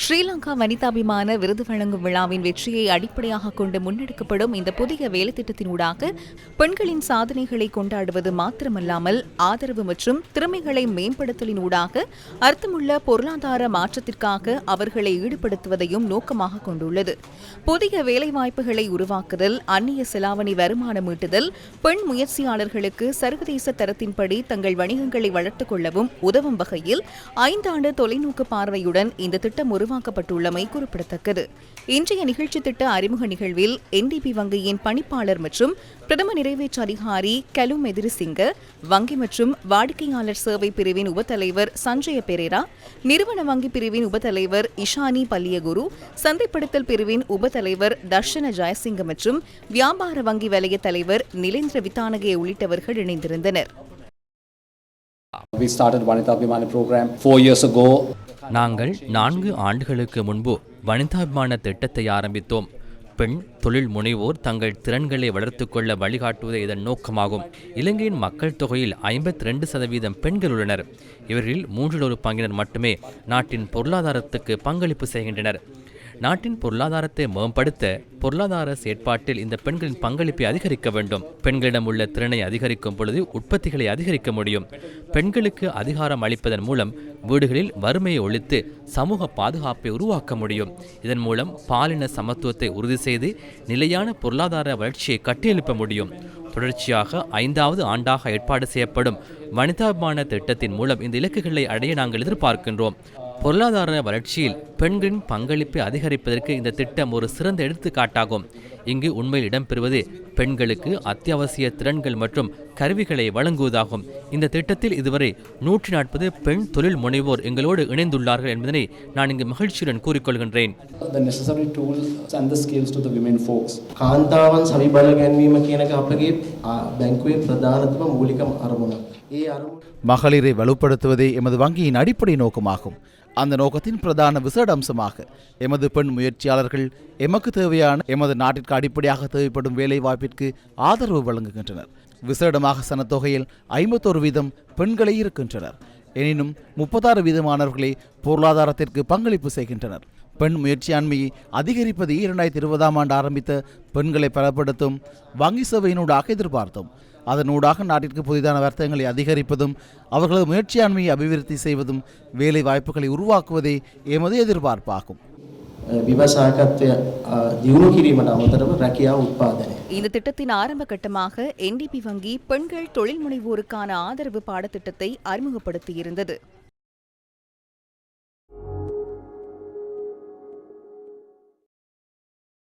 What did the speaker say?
ஸ்ரீலங்கா வனிதாபிமான விருது வழங்கும் விழாவின் வெற்றியை அடிப்படையாக கொண்டு முன்னெடுக்கப்படும் இந்த புதிய வேலைத்திட்டத்தினூடாக பெண்களின் சாதனைகளை கொண்டாடுவது மாத்திரமல்லாமல் ஆதரவு மற்றும் திறமைகளை மேம்படுத்தலினூடாக அர்த்தமுள்ள பொருளாதார மாற்றத்திற்காக அவர்களை ஈடுபடுத்துவதையும் நோக்கமாக கொண்டுள்ளது. புதிய வேலைவாய்ப்புகளை உருவாக்குதல் அந்நிய செலாவணி வருமானம் ஈட்டுதல் பெண் முயற்சியாளர்களுக்கு சர்வதேச தரத்தின்படி தங்கள் வணிகங்களை வளர்த்துக் கொள்ளவும் உதவும் வகையில் ஐந்தாண்டு தொலைநோக்கு பார்வையுடன் இந்த திட்டம் உருவாக்கப்பட்டுள்ளமை குறிப்பிடத்தக்கது இன்றைய நிகழ்ச்சி திட்ட அறிமுக நிகழ்வில் என்டிபி வங்கியின் பணிப்பாளர் மற்றும் பிரதம நிறைவேற்று அதிகாரி கலும் எதிரிசிங்க வங்கி மற்றும் வாடிக்கையாளர் சேவை பிரிவின் உபத்தலைவர் சஞ்சய பெரேரா நிறுவன வங்கி பிரிவின் உபத்தலைவர் இஷானி பல்லியகுரு சந்தைப்படுத்தல் பிரிவின் உபத்தலைவர் தர்ஷன ஜெயசிங்க மற்றும் வியாபார வங்கி வலய தலைவர் நிலேந்திர Withanage உள்ளிட்டவர்கள் இணைந்திருந்தனர் We started Vanita Abhimani program four years ago. நாங்கள் நான்கு ஆண்டுகளுக்கு முன்பு வனிதாபிமான திட்டத்தை ஆரம்பித்தோம். பெண் தொழில் முனைவோர் தங்கள் திறன்களை வளர்த்துக்கொள்ள வழிகாட்டுவதே இதன் நோக்கமாகும். இலங்கையின் மக்கள் தொகையில் ஐம்பத்தி ரெண்டு சதவீதம் பெண்கள் உள்ளனர். இவர்களில் மூன்றில் ஒரு பங்கினர் மட்டுமே நாட்டின் பொருளாதாரத்துக்கு பங்களிப்பு செய்கின்றனர். நாட்டின் பொருளாதாரத்தை மேம்படுத்த பொருளாதார செயற்பாட்டில் இந்த பெண்களின் பங்களிப்பை அதிகரிக்க வேண்டும். பெண்களிடம் உள்ள திறனை அதிகரிக்கும் பொழுது உற்பத்திகளை அதிகரிக்க முடியும். பெண்களுக்கு அதிகாரம் அளிப்பதன் மூலம் வீடுகளில் வறுமையை ஒழித்து சமூக பாதுகாப்பை உருவாக்க முடியும். இதன் மூலம் பாலின சமத்துவத்தை உறுதி செய்து நிலையான பொருளாதார வளர்ச்சியை கட்டியெழுப்ப முடியும். தொடர்ச்சியாக ஐந்தாவது ஆண்டாக ஏற்பாடு செய்யப்படும் வனிதாபிமான திட்டத்தின் மூலம் இந்த இலக்குகளை அடைய நாங்கள் எதிர்பார்க்கின்றோம். பொருளாதார வளர்ச்சியில் பெண்களின் பங்களிப்பை அதிகரிப்பதற்கு இந்த திட்டம் ஒரு சிறந்த எடுத்துக்காட்டாகும் இங்கு உண்மையில் இடம்பெறுவது பெண்களுக்கு அத்தியாவசிய திறன்கள் மற்றும் கருவிகளை வழங்குவதாகும் இந்த திட்டத்தில் இதுவரை நூற்றி நாற்பது பெண் தொழில் முனைவோர் எங்களோடு இணைந்துள்ளார்கள் என்பதனை நான் இங்கு மகிழ்ச்சியுடன் கூறிக்கொள்கின்றேன் The necessary tools and the skills to the women folks. කාන්තාවන් සවිබල ගැන්වීම කියන එක අපගේ ආ, බැංකුවේ ප්‍රධානතම මූලිකම අරමුණක්. மகளிரை வலுப்படுத்துவதே எமது வங்கியின் அடிப்படை நோக்கமாகும். அந்த நோக்கத்தின் பிரதான விசேட அம்சமாக எமது பெண் முயற்சியாளர்கள் எமக்கு தேவையான எமது நாட்டிற்கு அடிப்படையாக தேவைப்படும் வேலைவாய்ப்பிற்கு ஆதரவு வழங்குகின்றனர். விசேடமாக சனத்தொகையில் ஐம்பத்தோரு வீதம் பெண்களை இருக்கின்றனர். எனினும் முப்பத்தாறு வீதமானவர்களே பொருளாதாரத்திற்கு பங்களிப்பு செய்கின்றனர். பெண் முயற்சியாண்மையை அதிகரிப்பது இரண்டாயிரத்தி இருபதாம் ஆண்டு ஆரம்பித்த பெண்களை பலப்படுத்தும் வங்கி சேவையினூடாக எதிர்பார்த்தோம். அதனூடாக நாட்டிற்கு புதிதான வர்த்தகங்களை அதிகரிப்பதும் அவர்களது முயற்சியாண்மையை அபிவிருத்தி செய்வதும் வேலை வாய்ப்புகளை உருவாக்குவதே எமது எதிர்பார்ப்பாகும் විවසායකත්වය ආ, දියුණු කිරීමට අමතරව රැකියාව උත්පාදනය. இந்த திட்டத்தின் ஆரம்ப கட்டமாக என்டிபி வங்கி பெண்கள் தொழில் முனைவோருக்கான ஆதரவு பாடத்திட்டத்தை அறிமுகப்படுத்தியிருந்தது